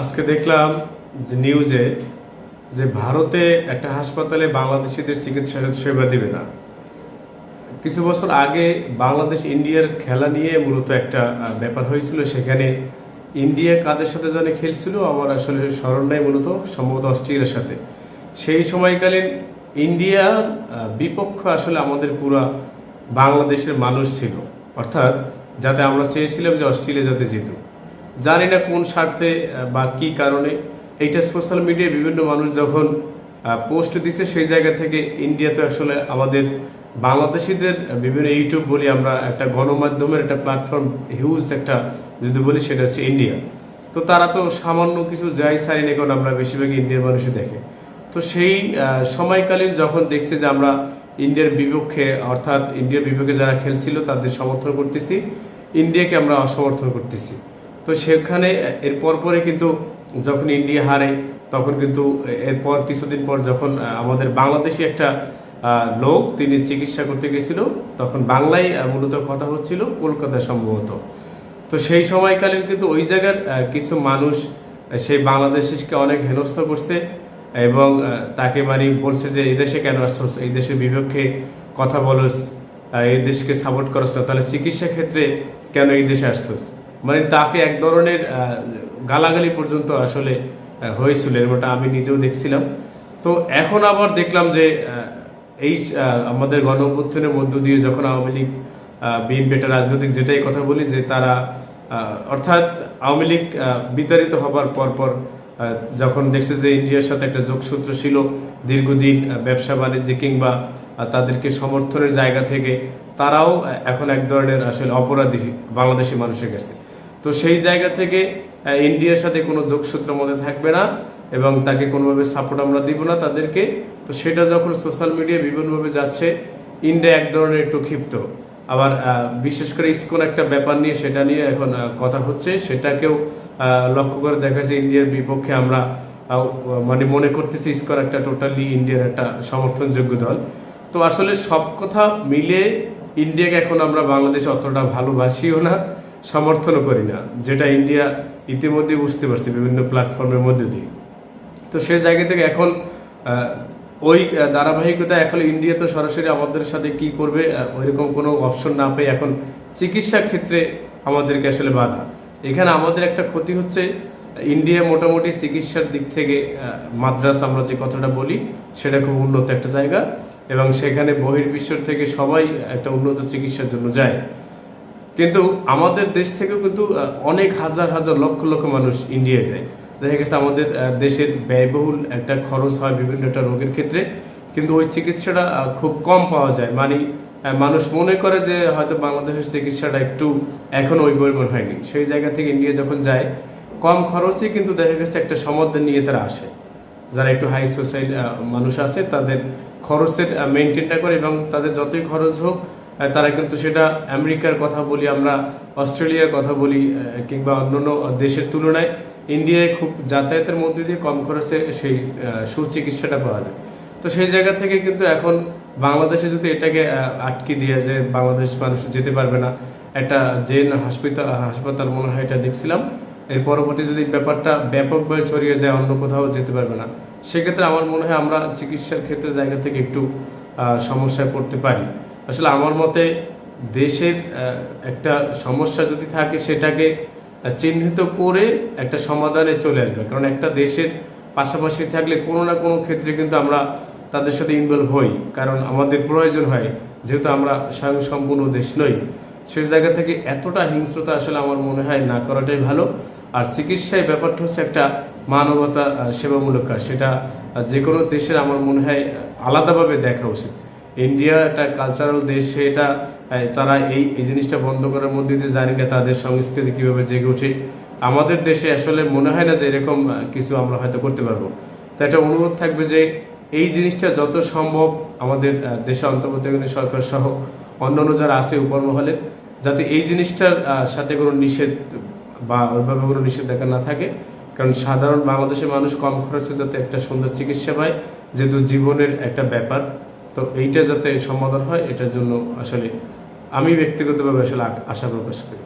আজকে দেখলাম যে নিউজে যে ভারতে একটা হাসপাতালে বাংলাদেশিদের চিকিৎসা সেবা দেবে না। কিছু বছর আগে বাংলাদেশ ইন্ডিয়ার খেলা নিয়ে মূলত একটা ব্যাপার হয়েছিল। সেখানে ইন্ডিয়া কাদের সাথে জানে খেলছিল? আমার আসলে স্মরণ নাই মূলত, সম্ভবত অস্ট্রেলিয়ার সাথে। সেই সময়কালীন ইন্ডিয়ার বিপক্ষ আসলে আমাদের পুরা বাংলাদেশের মানুষ ছিল। অর্থাৎ যাতে আমরা চেয়েছিলাম যে অস্ট্রেলিয়া যাতে জিতুক। জানি না কোন স্বার্থে বা কী কারণে। এইটা সোশ্যাল মিডিয়ায় বিভিন্ন মানুষ যখন পোস্ট দিচ্ছে সেই জায়গা থেকে ইন্ডিয়াতে আসলে আমাদের বাংলাদেশিদের বিভিন্ন ইউটিউব বলি আমরা একটা গণমাধ্যমের একটা প্ল্যাটফর্ম হিউজ একটা, যদি বলি সেটা হচ্ছে ইন্ডিয়া তো তারা তো সামান্য কিছু যাই সারি কারণ আমরা বেশিরভাগ ইন্ডিয়ার মানুষই দেখে। তো সেই সময়কালীন যখন দেখছি যে আমরা ইন্ডিয়ার বিপক্ষে, অর্থাৎ ইন্ডিয়ার বিপক্ষে যারা খেলছিল, তাদের সমর্থন করতেছি। ইন্ডিয়াকে আমরা অসমর্থন করতেছি। তো সেখানে, এর পরপরে কিন্তু যখন ইন্ডিয়া হারে, তখন কিন্তু এরপর কিছুদিন পর যখন আমাদের বাংলাদেশি একটা লোক তিনি চিকিৎসা করতে গেছিল, তখন বাংলায় মূলত কথা হচ্ছিল কলকাতা সম্ভবত। তো সেই সময়কালীন কিন্তু ওই জায়গার কিছু মানুষ সেই বাংলাদেশিকে অনেক হেনস্থ করছে এবং তাকে মানে বলছে যে, এই দেশে কেন আসছস এই দেশের বিপক্ষে কথা বলস এই দেশকে সাপোর্ট করস না। তাহলে চিকিৎসা ক্ষেত্রে কেন এই দেশে আসছস? মানে তাকে এক ধরনের গালাগালি পর্যন্ত আসলে হয়েছিল, এরকমটা আমি নিজেও দেখছিলাম। তো এখন আবার দেখলাম যে এই আমাদের গণ মধ্য দিয়ে যখন আওয়ামী লীগ বিএনপি একটা রাজনৈতিক যেটাই কথা বলি, যে তারা অর্থাৎ আওয়ামী লীগ বিতাড়িত হবার পরপর যখন দেখছে যে ইন্ডিয়ার সাথে একটা যোগসূত্র ছিল, দীর্ঘদিন ব্যবসা বাণিজ্য কিংবা তাদেরকে সমর্থনের জায়গা থেকে, তারাও এখন এক ধরনের আসলে অপরাধী বাংলাদেশি মানুষের কাছে তো সেই জায়গা থেকে ইন্ডিয়ার সাথে কোনো যোগসূত্র মধ্যে থাকবে না এবং তাকে কোনোভাবে সাপোর্ট আমরা দিব না তাদেরকে। তো সেটা যখন সোশ্যাল মিডিয়ায় বিভিন্নভাবে যাচ্ছে ইন্ডিয়া এক ধরনের একটু ক্ষিপ্ত। আবার বিশেষ করে ইসকন একটা ব্যাপার নিয়ে সেটা নিয়ে এখন কথা হচ্ছে। সেটাকেও লক্ষ্য করে দেখা যাচ্ছে ইন্ডিয়ার বিপক্ষে আমরা মানে মনে করতেছি ইসকন একটা টোটালি ইন্ডিয়ার একটা সমর্থনযোগ্য দল। তো আসলে সব কথা মিলে ইন্ডিয়াকে এখন আমরা বাংলাদেশে অতটা ভালোবাসিও না। সমর্থনও করি না। যেটা ইন্ডিয়া ইতিমধ্যে বুঝতে পারছে বিভিন্ন প্ল্যাটফর্মের মধ্যে দিয়ে। তো সেই জায়গা থেকে এখন ওই ধারাবাহিকতা এখন ইন্ডিয়া তো সরাসরি আমাদের সাথে কি করবে ওইরকম কোনো অপশন না পেয়ে এখন চিকিৎসা ক্ষেত্রে আমাদেরকে আসলে বাধা। এখানে আমাদের একটা ক্ষতি হচ্ছে ইন্ডিয়া মোটামুটি চিকিৎসার দিক থেকে মাদ্রাস আমরা যে কথাটা বলি, সেটা খুব উন্নত একটা জায়গা এবং সেখানে বহির্বিশ্বের থেকে সবাই একটা উন্নত চিকিৎসার জন্য যায়। কিন্তু আমাদের দেশ থেকেও কিন্তু অনেক হাজার হাজার লক্ষ লক্ষ মানুষ ইন্ডিয়ায় যায়। দেখা গেছে আমাদের দেশের ব্যয়বহুল একটা খরচ হয় বিভিন্ন একটা রোগের ক্ষেত্রে। কিন্তু ওই চিকিৎসাটা খুব কম পাওয়া যায়। মানে মানুষ মনে করে যে হয়তো বাংলাদেশের চিকিৎসাটা একটু এখন ওই পরিমাণ হয়নি। সেই জায়গা থেকে ইন্ডিয়া যখন যায়, কম খরচে কিন্তু দেখা গেছে একটা সমাধান নিয়ে তারা আসে। যারা একটু হাই সোসাইটি মানুষ আছে, তাদের খরচের মেনটেনটা করে এবং তাদের যতই খরচ হোক তারা কিন্তু সেটা আমেরিকার কথা বলি, আমরা অস্ট্রেলিয়ার কথা বলি কিংবা অন্যান্য দেশের তুলনায় ইন্ডিয়ায় খুব যাতায়াতের মধ্যে দিয়ে কম খরচে সেই সুচিকিৎসাটা পাওয়া যায়। তো সেই জায়গা থেকে কিন্তু এখন বাংলাদেশে যদি এটাকে আটকে দিয়ে যে বাংলাদেশ মানুষ যেতে পারবে না। একটা জেন হাসপাতাল হাসপাতাল মনে হয় এটা দেখছিলাম। এর পরবর্তী যদি ব্যাপারটা ব্যাপকভাবে ছড়িয়ে যায়, অন্য কোথাও যেতে পারবে না। সেক্ষেত্রে আমার মনে হয় আমরা চিকিৎসার ক্ষেত্রে জায়গা থেকে একটু সমস্যায় পড়তে পারি। আসলে আমার মতে দেশের একটা সমস্যা যদি থাকে সেটাকে চিহ্নিত করে একটা সমাধানে চলে আসবে। কারণ একটা দেশের পাশাপাশি থাকলে কোনো না কোনো ক্ষেত্রে কিন্তু আমরা তাদের সাথে ইনভলভ হই। কারণ আমাদের প্রয়োজন হয়, যেহেতু আমরা স্বয়ংসম্পূর্ণ দেশ নই। সেই জায়গা থেকে এতটা হিংস্রতা আসলে আমার মনে হয় না করাটাই ভালো। আর চিকিৎসায় ব্যাপারটা হচ্ছে একটা মানবতা সেবামূলক কাজ। সেটা যে কোনো দেশের আমার মনে হয়, আলাদাভাবে দেখা উচিত। ইন্ডিয়া একটা কালচারাল দেশ, সেটা তারা এই এই জিনিসটা বন্ধ করার মধ্যে দিয়ে জানি না তাদের সংস্কৃতি কীভাবে জেগে ওঠে। আমাদের দেশে আসলে মনে হয় না যে এরকম কিছু আমরা হয়তো করতে পারব। তো একটা অনুরোধ থাকবে যে, এই জিনিসটা যত সম্ভব আমাদের দেশে অন্তর্বর্তীকালীন সরকার সহ অন্যান্য যারা আছে উপরমহলে যাতে এই জিনিসটার সাথে কোনো নিষেধ বা ওইভাবে কোনো নিষেধাজ্ঞা না থাকে। কারণ সাধারণ বাংলাদেশের মানুষ কম খরচে যাতে একটা সুন্দর চিকিৎসা পায়, যেহেতু জীবনের একটা ব্যাপার। তো এইটা যাতে সমাধান হয় এটার জন্য আসলে আমি ব্যক্তিগতভাবে আসলে আশা প্রকাশ করি।